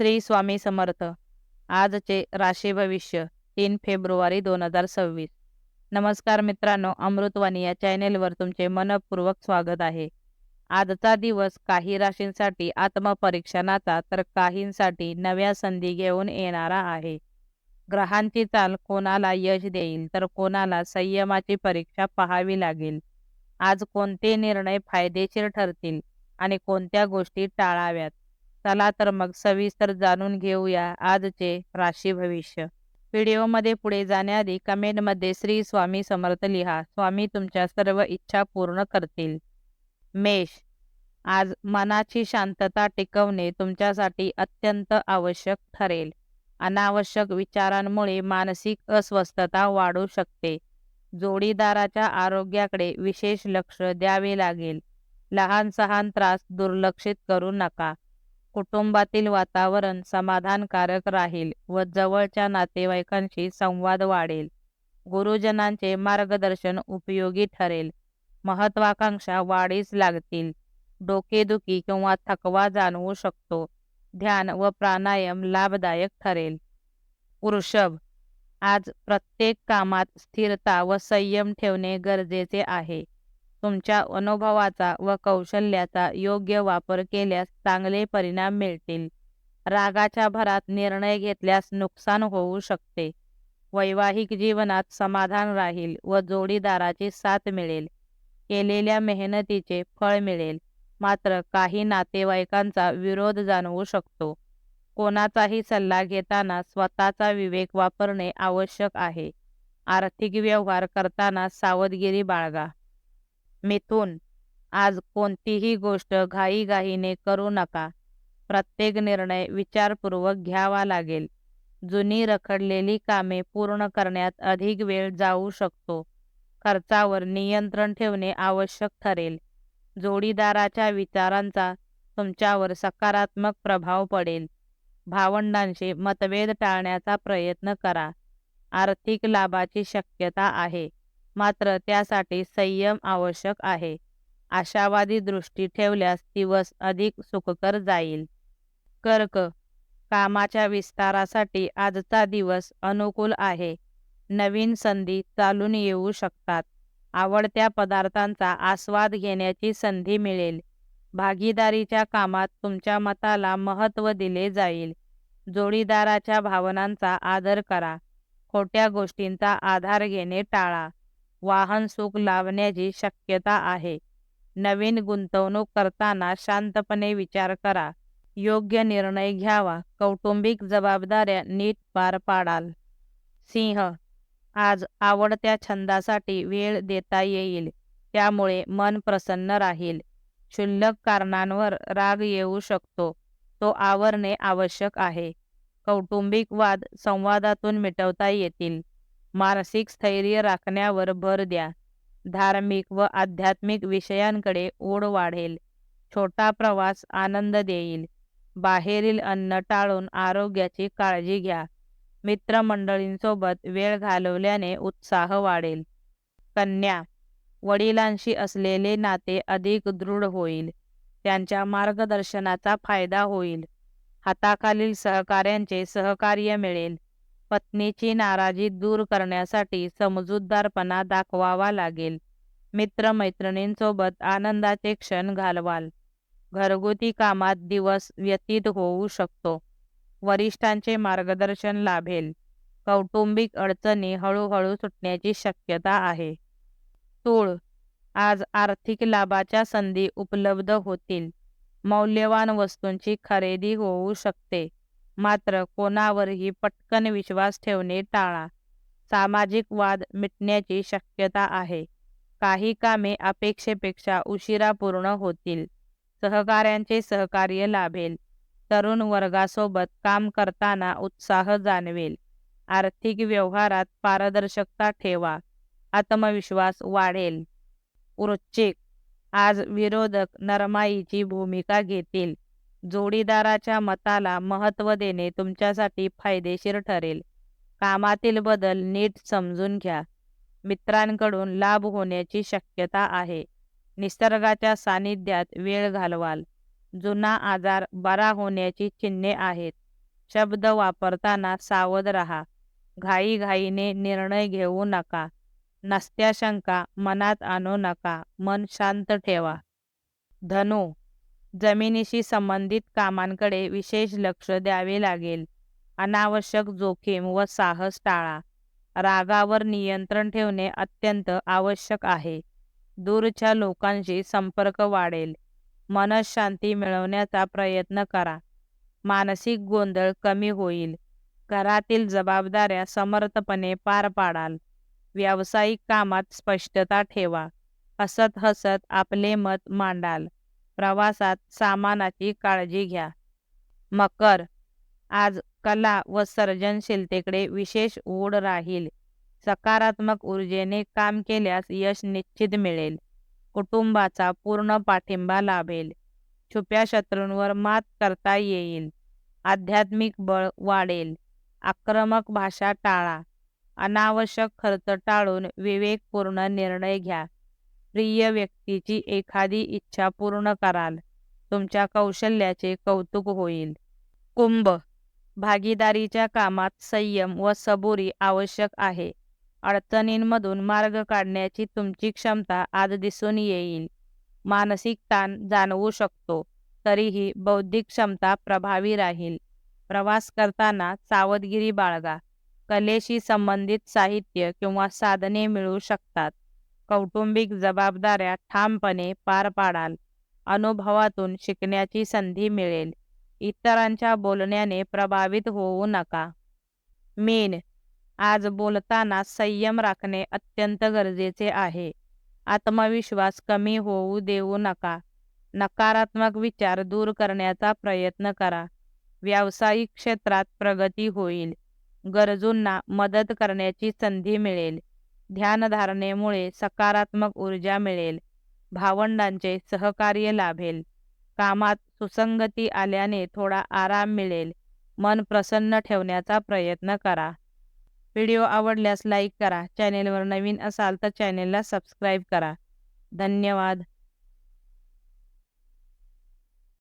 श्री स्वामी समर्थ. आजचे राशी भविष्य तीन फेब्रुवारी दोन हजार सव्वीस. नमस्कार मित्रांनो अमृतवाणी या चॅनेलवर तुमचे मनपूर्वक स्वागत आहे. आजचा दिवस काही राशींसाठी आत्मपरीक्षणाचा तर काहींसाठी नव्या संधी घेऊन येणारा आहे. ग्रहांची चाल कोणाला यश देईल तर कोणाला संयमाची परीक्षा पाहावी लागेल. आज कोणते निर्णय फायदेशीर ठरतील आणि कोणत्या गोष्टी टाळाव्यात? चला तर मग सविस्तर जाणून घेऊया आजचे राशी भविष्य. व्हिडिओमध्ये पुढे जाण्याआधी कमेंटमध्ये श्री स्वामी समर्थ लिहा. स्वामी तुमच्या सर्व इच्छा पूर्ण करतील. मेष. आज मनाची शांतता टिकवणे तुमच्यासाठी अत्यंत आवश्यक ठरेल. अनावश्यक विचारांमुळे मानसिक अस्वस्थता वाढू शकते. जोडीदाराच्या आरोग्याकडे विशेष लक्ष द्यावे लागेल. लहान सहान त्रास दुर्लक्षित करू नका. कुटुंबातील वातावरण समाधानकारक राहील व जवळच्या नातेवाईकांशी संवाद वाढेल. गुरुजनांचे मार्गदर्शन उपयोगी ठरेल. महत्वाकांक्षा वाढीस लागतील. डोकेदुखी किंवा थकवा जाणवू शकतो. ध्यान व प्राणायाम लाभदायक ठरेल. वृषभ. आज प्रत्येक कामात स्थिरता व संयम ठेवणे गरजेचे आहे. तुमच्या अनुभवाचा व कौशल्याचा योग्य वापर केल्यास चांगले परिणाम मिळतील. रागाच्या भरात निर्णय घेतल्यास नुकसान होऊ शकते. वैवाहिक जीवनात समाधान राहील व जोडीदाराची साथ मिळेल. केलेल्या मेहनतीचे फळ मिळेल. मात्र काही नातेवाईकांचा विरोध जाणवू शकतो. कोणाचाही सल्ला घेताना स्वतःचा विवेक वापरणे आवश्यक आहे. आर्थिक व्यवहार करताना सावधगिरी बाळगा. मिथून. आज कोणतीही गोष्ट घाईघाईने करू नका. प्रत्येक निर्णय विचारपूर्वक घ्यावा लागेल. जुनी रखडलेली कामे पूर्ण करण्यात अधिक वेळ जाऊ शकतो. खर्चावर नियंत्रण ठेवणे आवश्यक ठरेल. जोडीदाराच्या विचारांचा तुमच्यावर सकारात्मक प्रभाव पडेल. भावंडांशी मतभेद टाळण्याचा प्रयत्न करा. आर्थिक लाभाची शक्यता आहे. मात्र त्यासाठी संयम आवश्यक आहे. आशावादी दृष्टी ठेवल्यास दिवस अधिक सुखकर जाईल. कर्क कामाच्या विस्तारासाठी आजचा दिवस अनुकूल आहे. नवीन संधी चालून येऊ शकतात. आवडत्या पदार्थांचा आस्वाद घेण्याची संधी मिळेल. भागीदारीच्या कामात तुमच्या मताला महत्त्व दिले जाईल. जोडीदाराच्या भावनांचा आदर करा. खोट्या गोष्टींचा आधार घेणे टाळा. वाहन सुख लाभण्याची शक्यता आहे. नवीन गुंतवणूक करताना शांतपणे विचार करा. योग्य निर्णय घ्यावा. कौटुंबिक जबाबदाऱ्या नीट पार पाडाल. सिंह आज आवडत्या छंदासाठी वेळ देता येईल. त्यामुळे मन प्रसन्न राहील. क्षुल्लक कारणांवर राग येऊ शकतो. तो आवरणे आवश्यक आहे. कौटुंबिक वाद संवादातून मिटवता येतील. मानसिक स्थैर्य राखण्यावर भर द्या. धार्मिक व आध्यात्मिक विषयांकडे ओढ वाढेल. छोटा प्रवास आनंद देईल. बाहेरील अन्न टाळून आरोग्याची काळजी घ्या. मित्रमंडळींसोबत वेळ घालवल्याने उत्साह वाढेल. कन्या वडिलांशी असलेले नाते अधिक दृढ होईल. त्यांच्या मार्गदर्शनाचा फायदा होईल. हाताखालील सहकार्यांचे सहकार्य मिळेल. पत्नीची नाराजी दूर करण्यासाठी समजूतदारपणा दाखवावा लागेल. मित्रमैत्रिणींसोबत आनंदाचे क्षण घालवाल. घरगुती कामात दिवस व्यतीत होऊ शकतो. वरिष्ठांचे मार्गदर्शन लाभेल. कौटुंबिक अडचणी हळूहळू सुटण्याची शक्यता आहे. तूळ आज आर्थिक लाभाच्या संधी उपलब्ध होतील. मौल्यवान वस्तूंची खरेदी होऊ शकते. मात्र कोणावरही पटकन विश्वास ठेवणे टाळा. सामाजिक वाद मिटण्याची शक्यता आहे. काही कामे अपेक्षेपेक्षा उशिरा पूर्ण होतील. सहकाऱ्यांचे सहकार्य लाभेल. तरुण वर्गासोबत काम करताना उत्साह जाणवेल. आर्थिक व्यवहारात पारदर्शकता ठेवा. आत्मविश्वास वाढेल. वृश्चिक. आज विरोधक नरमाईची भूमिका घेतील. जोडीदाराच्या मताला महत्त्व देणे तुमच्यासाठी फायदेशीर ठरेल. कामातील बदल नीट समजून घ्या. मित्रांकडून लाभ होण्याची शक्यता आहे. निसर्गाच्या सानिध्यात वेळ घालवाल. जुना आजार बरा होण्याची चिन्हे आहेत. शब्द वापरताना सावध राहा. घाईघाईने निर्णय घेऊ नका. नसत्या शंका मनात आणू नका. मन शांत ठेवा. धनु जमिनीशी संबंधित कामांकडे विशेष लक्ष द्यावे लागेल. अनावश्यक जोखीम व साहस टाळा. रागावर नियंत्रण ठेवणे अत्यंत आवश्यक आहे. दूरच्या लोकांशी संपर्क वाढेल. मनशांती मिळवण्याचा प्रयत्न करा. मानसिक गोंधळ कमी होईल. घरातील जबाबदाऱ्या समर्थपणे पार पाडाल. व्यावसायिक कामात स्पष्टता ठेवा. हसत हसत आपले मत मांडाल. प्रवासात सामानाची काळजी घ्या. मकर आज कला व सर्जनशीलतेकडे विशेष ओढ राहील. सकारात्मक ऊर्जेने काम केल्यास यश निश्चित मिळेल. कुटुंबाचा पूर्ण पाठिंबा लाभेल. छुप्या शत्रूंवर मात करता येईल. आध्यात्मिक बळ वाढेल. आक्रमक भाषा टाळा. अनावश्यक खर्च टाळून विवेकपूर्ण निर्णय घ्या. प्रिय व्यक्तीची एखादी इच्छा पूर्ण कराल. तुमच्या कौशल्याचे कौतुक होईल. कुंभ. भागीदारीच्या कामात संयम व सबुरी आवश्यक आहे. अडचणींमधून मार्ग काढण्याची तुमची क्षमता आज दिसून येईल. मानसिक ताण जाणवू शकतो. तरीही बौद्धिक क्षमता प्रभावी राहील. प्रवास करताना सावधगिरी बाळगा. कलेशी संबंधित साहित्य किंवा साधने मिळू शकतात. कौटुंबिक जबाबदाऱ्या ठामपणे पार पाडाल. अनुभवातून शिकण्याची संधी मिळेल. इतरांच्या बोलण्याने प्रभावित होऊ नका. मीन. आज बोलताना संयम राखणे अत्यंत गरजेचे आहे. आत्मविश्वास कमी होऊ देऊ नका. नकारात्मक विचार दूर करण्याचा प्रयत्न करा. व्यावसायिक क्षेत्रात प्रगती होईल. गरजूंना मदत करण्याची संधी मिळेल. ध्यानधारणेमुळे सकारात्मक ऊर्जा मिळेल. भावंडांचे सहकार्य लाभेल. कामात सुसंगती आल्याने थोडा आराम मिळेल. मन प्रसन्न ठेवण्याचा प्रयत्न करा. व्हिडिओ आवडल्यास लाईक करा. चॅनेलवर नवीन असाल तर चॅनेलला सबस्क्राईब करा. धन्यवाद.